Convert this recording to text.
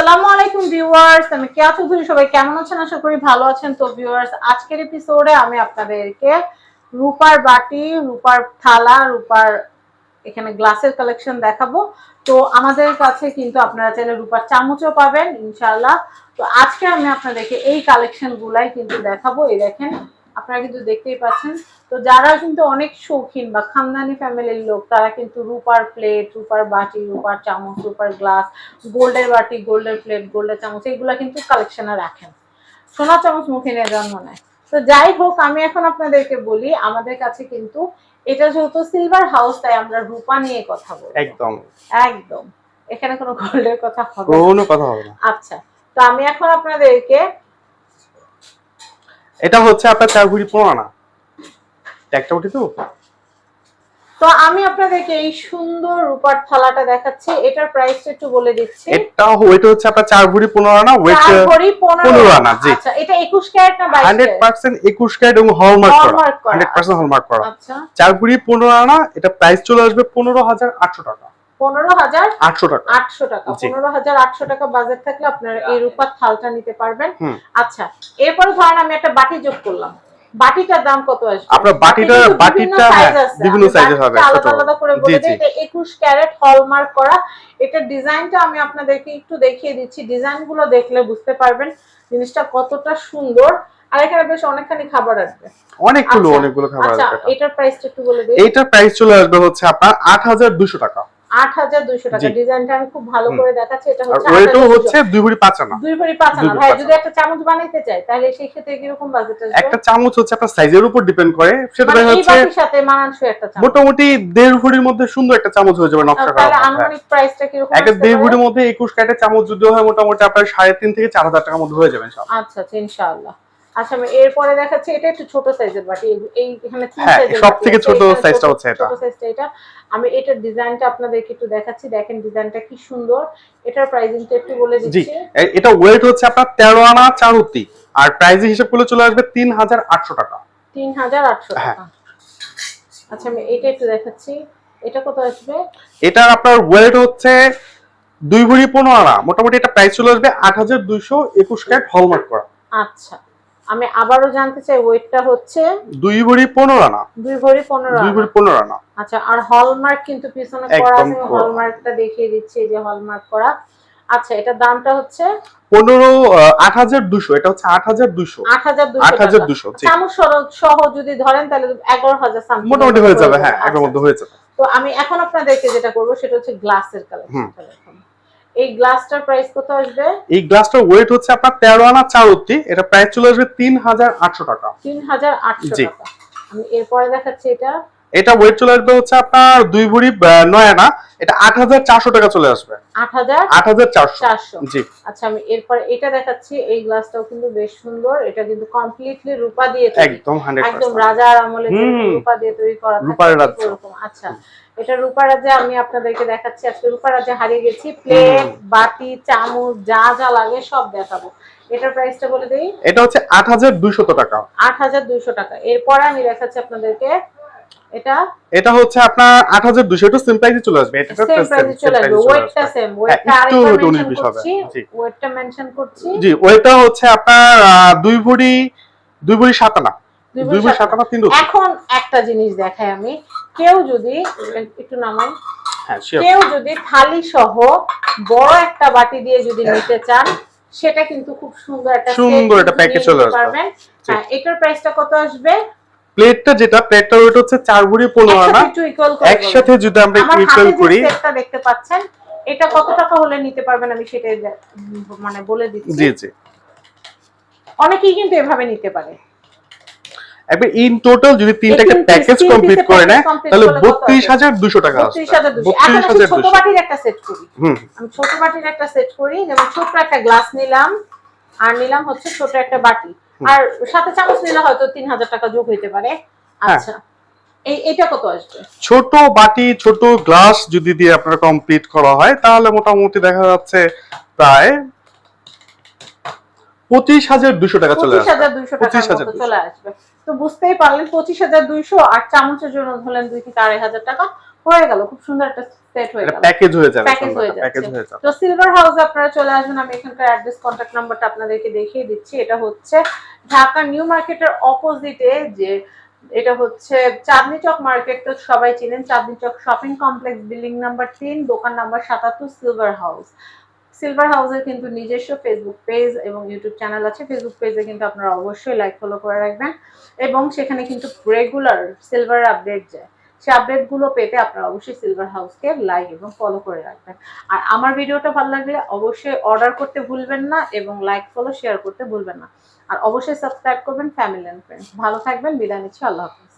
আসসালামু আলাইকুম ভিউয়ার্স, আমি কেয়া চৌধুরী সবাই কেমন আছেন? আশা করি ভালো আছেন। তো ভিউয়ার্স, আজকের এপিসোডে আমি আপনাদেরকে রূপার বাটি, রূপার থালা, রূপার এখানে গ্লাসের কালেকশন দেখাবো। তো আমাদের কাছে কিন্তু আপনারা চাইলে রূপার চামচও পাবেন, ইনশাআল্লাহ। তো আজকে আমি আপনাদেরকে এই কালেকশন গুলাই কিন্তু দেখাবো। এই দেখেন আপনারা কিন্তু দেখতেই পাচ্ছেন। তো যারা কিন্তু অনেক শৌখিন বা খানদানি ফ্যামিলির লোক তারা কিন্তু রূপার প্লেট রূপার বাটি রূপার চামচ রূপার গ্লাস গোল্ডের বাটি গোল্ডের প্লেট গোল্ডের চামচ এগুলা কিন্তু কালেকশনে রাখেন। সোনা চামচ মুখে নিয়ে জন্ম নেয় তো যাই হোক আমি এখন আপনাদেরকে বলি আমাদের কাছে কিন্তু এটা যেহেতু সিলভার হাউস তাই আমরা রূপা নিয়ে কথা বলব। একদম। একদম। এখানে কোনো গোল্ডের কথা হবে কোনো কথা হবে না। আচ্ছা তো আমি এখন আপনাদেরকে এটা হচ্ছে আপনার চার ভুড়ি পনেরো আনা একটা উঠি তো? তো আমি আপনাদেরকে এই সুন্দর রূপার থালাটা দেখাচ্ছি এটার প্রাইসটা একটু বলে দিচ্ছি। এটা ওয়েট হচ্ছে আপনার চার ভুড়ি পনেরো আনা ওয়েট চার ভরি পনেরো পনেরো আনা, জি। আচ্ছা এটা একুশ ক্যারেট না বাইশ হান্ড্রেড ক্যারেট? পার্সেন্ট একুশ ক্যারেট এবং হলমার্ক করা। Hallmark করা, হান্ড্রেড পার্সেন্ট হলমার্ক করা। আচ্ছা। চার ভুড়ি পনেরো আনা এটা প্রাইস চলে আসবে পনেরো হাজার আটশো টাকা। পনেরো হাজার আটশো টাকা। আটশো টাকা। জি। পনেরো হাজার আটশো টাকা বাজেট থাকলে আপনারা এই রূপার থালটা নিতে পারবেন। আচ্ছা এরপরে ধরেন আমি একটা বাটি যোগ করলাম। বাটিটার দাম কত আসবে? আপনার বাটিটা বাটিটা হ্যাঁ size আছে। বিভিন্ন সাইজের হবে আলাদা আলাদা করে বলে দিই এটা একুশ ক্যারেট হলমার্ক করা। ডিজাইনটা আমি আপনাদেরকে একটু দেখিয়ে দিচ্ছি। ডিজাইনগুলো দেখলে বুঝতে পারবেন জিনিসটা কতটা সুন্দর। আর এখানে বেশ অনেকখানি খাবার আসবে। অনেকগুলো আচ্ছা, অনেকগুলো খাবার আচ্ছা আসবে এটা। এটার প্রাইসটা একটু বলে দিই। এটার প্রাইস চলে আসবে হচ্ছে আপনার আট হাজার দুশো টাকা। আট হাজার দুইশো টাকা। ডিজাইনটা আমি খুব ভালো করে দেখাচ্ছি এটা আর ওয়েটও হচ্ছে দুই ভরি পাঁচ আনা। দুই ভরি পাঁচ আনা। ভাই যদি একটা চামচ বানাইতে চাই তাহলে সেই ক্ষেত্রে কীরকম বাজেট আসবে? একটা চামচ হচ্ছে আপনার সাইজের উপর ডিপেন্ড করে। সেটা মানে দেখা যাচ্ছে বাটির সাথে মানানসই একটা চামচ। মোটামুটি দেড় ভরির মধ্যে সুন্দর একটা চামচ হয়ে যাবে নকশা করা তাহলে। আনুমানিক প্রাইসটা কীরকম একটা? ভরির মধ্যে একুশ ক্যারেটের চামচ যদি হয় মোটামুটি আপনার সাড়ে তিন থেকে চার হাজার টাকার মধ্যে হয়ে যাবে ইনশাআল্লাহ। আচ্ছা আচ্ছা ইনশাআল্লাহ। আচ্ছা আমি এরপরে দেখাচ্ছি এটা একটু ছোট সাইজের বাটি এই- এখানে তিন হ্যাঁ, সাইজের সব থেকে ছোট সাইজটা হচ্ছে এটা। ছোট সাইজটা এটা। আমি এটার ডিজাইনটা আপনাদেরকে একটু দেখাচ্ছি। দেখেন ডিজাইনটা কি সুন্দর। এটার প্রাইসিংটা একটু বলে দিচ্ছি। এটা ওয়েট হচ্ছে আপনার তেরো আনা চার উত্তি আর প্রাইস হিসাব করলে চলে আসবে তিন হাজার আটশো টাকা। তিন হাজার আটশো হ্যাঁ। টাকা। আচ্ছা আমি এটা একটু দেখাচ্ছি। এটা কত আসবে? এটার আপনার ওয়েট হচ্ছে দুই ভরি পনেরো আনা। মোটামুটি এটা প্রাইস চলে আসবে আট হাজার দুইশো একুশ ক্যারেট হলমার্ক করা। আচ্ছা। আমি আবারও জানতে চাই ওয়েটটা হচ্ছে? দুই ভরি পনেরো আনা। দুই ভরি পনেরো দুই আনা। ভরি পনেরো আনা। আচ্ছা আর হলমার্ক কিন্তু পিছনে করা আছে। হলমার্কটা দেখিয়ে দিচ্ছি যে হলমার্ক করা। আচ্ছা এটা দামটা হচ্ছে? পনেরো আট হাজার দুশো এটা হচ্ছে আট হাজার দুশো আট হাজার আট হাজার দুশো জি। চামচ সহ- যদি ধরেন তাহলে এগারো হাজার something মোটামুটি হয়ে যাবে হ্যাঁ আচ্ছা। একের মধ্যে হয়ে যাবে। তো আমি এখন আপনাদেরকে যেটা করব সেটা হচ্ছে গ্লাসের কালার এই গ্লাসটার প্রাইস কত আসবে? এই গ্লাসটার ওয়েট হচ্ছে আপনার তেরো আনা চার উত্তি এটা প্রাইস চলে আসবে তিন হাজার আটশো টাকা। তিন হাজার আটশো জি। টাকা। আমি এরপরে দেখাচ্ছি এটা। এটা ওয়েট চলে আসবে হচ্ছে আপনার দুই ভরি নয় আনা। এটা আট হাজার চারশো টাকা চলে আসবে। আট হাজার চারশো। জি। আচ্ছা আমি এরপরে এটা দেখাচ্ছি। এই গ্লাসটাও কিন্তু বেশ সুন্দর। এটা কিন্তু কমপ্লিটলি রূপা দিয়ে একদম একদম রাজার আমলে রূপা দিয়ে তৈরি করা রূপার ঠিক আচ্ছা এটা আমি আপনাদেরকে দেখাচ্ছি। আজকে হারিয়ে গেছি। প্লেট বাটি চামচ যা যা লাগে সব দেখাবো। এটার প্রাইসটা বলে দেই। এটা হচ্ছে আট হাজার দুইশত টাকা। আট হাজার দুইশো টাকা। এরপরে আমি দেখাচ্ছি আপনাদেরকে এটা? এটা হচ্ছে আপনার আট হাজার দুশো একটু সিম প্রাইসে চলে আসবে এটা চলে আসবে। ওয়েটটা সেম ওয়েটটা একটু মেনশন করছি। ওয়েটটা মেনশন করছি। জি ওইটা হচ্ছে আপনার ভরি দুই ভরি আনা ভরি আনা এখন একটা জিনিস দেখাই আমি। কেউ যদি একটু নামাই। হ্যাঁ কেউ যদি থালি সহ বড় একটা বাটি দিয়ে যদি নিতে চান সেটা কিন্তু খুব সুন্দর একটা সুন্দর একটা নিয়ে চলে আসবে। হ্যাঁ এটার প্রাইসটা কত আসবে? প্লেটটা যেটা প্লেটটা ওইটা হচ্ছে চার ভরি পনেরো আনা। একসাথে যদি আমরা। ইকুয়াল করি। সেটটা দেখতে পাচ্ছেন এটা কত টাকা হলে নিতে পারবেন আমি সেটাই মানে বলে দিচ্ছি। জি জি। অনেকেই কিন্তু এভাবে নিতে পারে। ইন টোটাল যদি তিনটা একটা প্যাকেজ কমপ্লিট করে নেয় তাহলে টাকা আসবে। ছোট বাটির একটা সেট করি। আমি ছোট বাটির একটা সেট করি যেমন ছোট একটা গ্লাস নিলাম আর নিলাম হচ্ছে ছোট একটা বাটি। আর সাথে চামচ নিলে হয়তো তিন হাজার টাকা যোগ হইতে পারে। হ্যাঁ। আচ্ছা। এই এটা কত আসবে? ছোট বাটি ছোট গ্লাস যদি দিয়ে আপনার কমপ্লিট করা হয় তাহলে মোটামুটি দেখা যাচ্ছে প্রায় পঁচিশ হাজার দুশো টাকা চলে পঁচিশ আসবে। হাজার 25,200 মতো চলে আসবে। তো বুঝতেই পারলেন পঁচিশ হাজার দুইশো আর চামচের জন্য ধরলেন দুই থেকে আড়াই হাজার টাকা। হয়ে গেল খুব সুন্দর একটা সেট হয়ে গেল। প্যাকেজ হয়ে যাবে। প্যাকেজ হয়ে যাবে। তো সিলভার হাউসে আপনারা চলে আসবেন আমি এখানকার অ্যাড্রেস কন্ট্যাক্ট নাম্বারটা আপনাদেরকে দেখিয়ে দিচ্ছি। এটা হচ্ছে ঢাকা নিউ মার্কেটের অপোজিটে যে এটা হচ্ছে চাঁদনি চক মার্কেট তো সবাই চিনেন Chandni Chowk shopping complex building number তিন দোকান নাম্বার সাতাত্তর সিলভার হাউস সিলভার হাউসের কিন্তু নিজস্ব ফেসবুক পেজ এবং ইউটিউব চ্যানেল আছে। ফেসবুক পেজে কিন্তু আপনারা অবশ্যই লাইক ফলো করে রাখবেন। এবং সেখানে কিন্তু রেগুলার সিলভার আপডেট যায়। সেই আপডেটগুলো পেতে আপনারা অবশ্যই সিলভার হাউসকে লাইক এবং ফলো করে রাখবেন। আর আমার ভিডিওটা ভালো লাগলে অবশ্যই অর্ডার করতে ভুলবেন না এবং লাইক ফলো শেয়ার করতে ভুলবেন না। আর অবশ্যই সাবস্ক্রাইব করবেন ফ্যামিলি অ্যান্ড ফ্রেন্ডস ভালো থাকবেন, বিদায় নিচ্ছি, আল্লাহ হাফিজ।